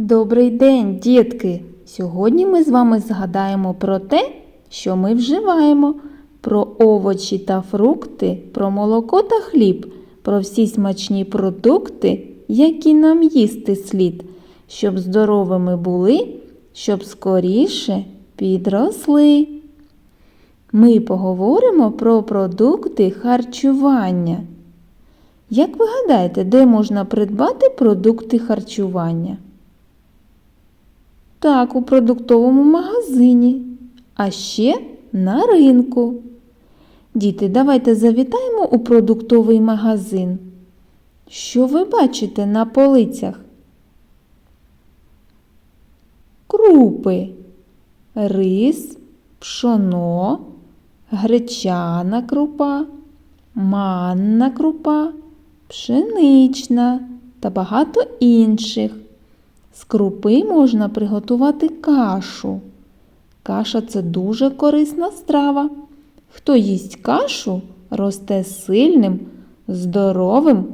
Добрий день, дітки! Сьогодні ми з вами згадаємо про те, що ми вживаємо, про овочі та фрукти, про молоко та хліб, про всі смачні продукти, які нам їсти слід, щоб здоровими були, щоб скоріше підросли. Ми поговоримо про продукти харчування. Як ви гадаєте, де можна придбати продукти харчування? Так, у продуктовому магазині, а ще на ринку. Діти, давайте завітаємо у продуктовий магазин. Що ви бачите на полицях? Крупи, рис, пшоно, гречана крупа, манна крупа, пшенична та багато інших. З крупи можна приготувати кашу. Каша це дуже корисна страва. Хто їсть кашу, росте сильним, здоровим,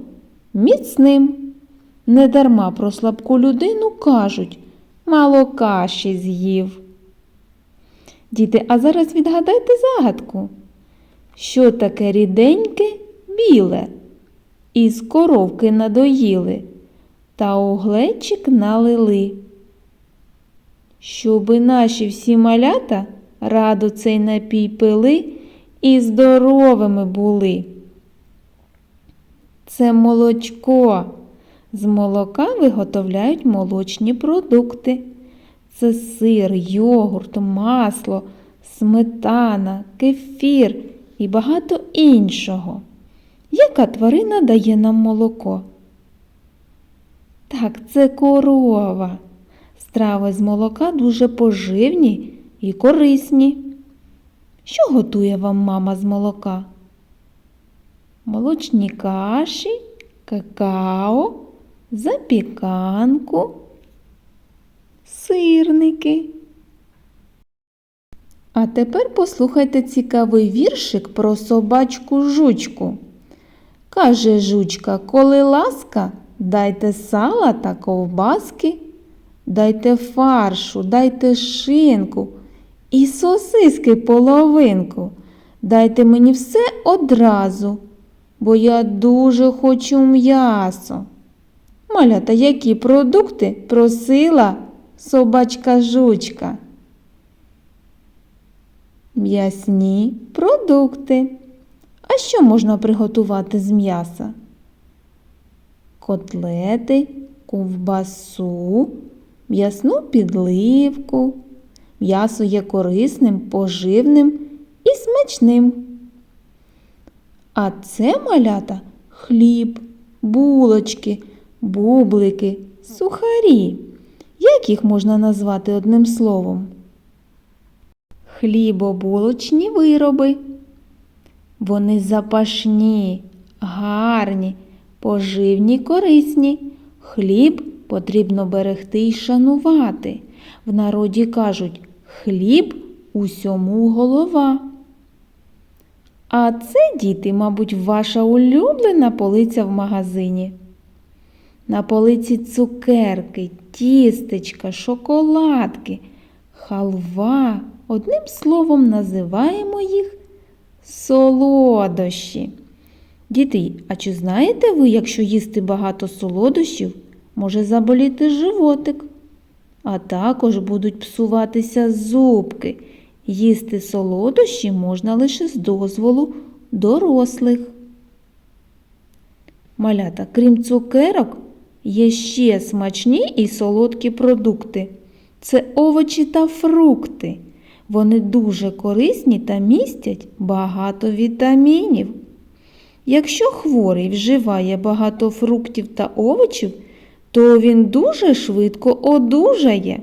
міцним. Недарма про слабку людину кажуть мало каші з'їв. Діти, а зараз відгадайте загадку. Що таке ріденьке біле? Із коровки надоїли та у глечик налили. Щоби наші всі малята радо цей напій пили і здоровими були. Це молочко. З молока виготовляють молочні продукти. Це сир, йогурт, масло, сметана, кефір і багато іншого. Яка тварина дає нам молоко? Так, це корова. Страви з молока дуже поживні і корисні. Що готує вам мама з молока? Молочні каші, какао, запіканку, сирники. А тепер послухайте цікавий віршик про собачку жучку. Каже жучка, коли ласка, дайте сала та ковбаски, дайте фаршу, дайте шинку і сосиски половинку. Дайте мені все одразу, бо я дуже хочу м'ясо. Малята, які продукти просила собачка жучка? М'ясні продукти. А що можна приготувати з м'яса? Котлети, ковбасу, м'ясну підливку. М'ясо є корисним, поживним і смачним. А це малята хліб, булочки, бублики, сухарі. Як їх можна назвати одним словом? Хлібобулочні вироби. Вони запашні, гарні, поживні, корисні. Хліб потрібно берегти й шанувати. В народі кажуть хліб усьому голова. А це, діти, мабуть, ваша улюблена полиця в магазині. На полиці цукерки, тістечка, шоколадки, халва. Одним словом, називаємо їх солодощі. Діти, а чи знаєте ви, якщо їсти багато солодощів, може заболіти животик? А також будуть псуватися зубки. Їсти солодощі можна лише з дозволу дорослих. Малята, крім цукерок, є ще смачні і солодкі продукти. Це овочі та фрукти. Вони дуже корисні та містять багато вітамінів. Якщо хворий вживає багато фруктів та овочів, то він дуже швидко одужає.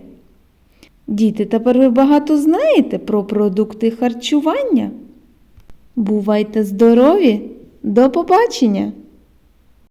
Діти, тепер ви багато знаєте про продукти харчування? Бувайте здорові! До побачення!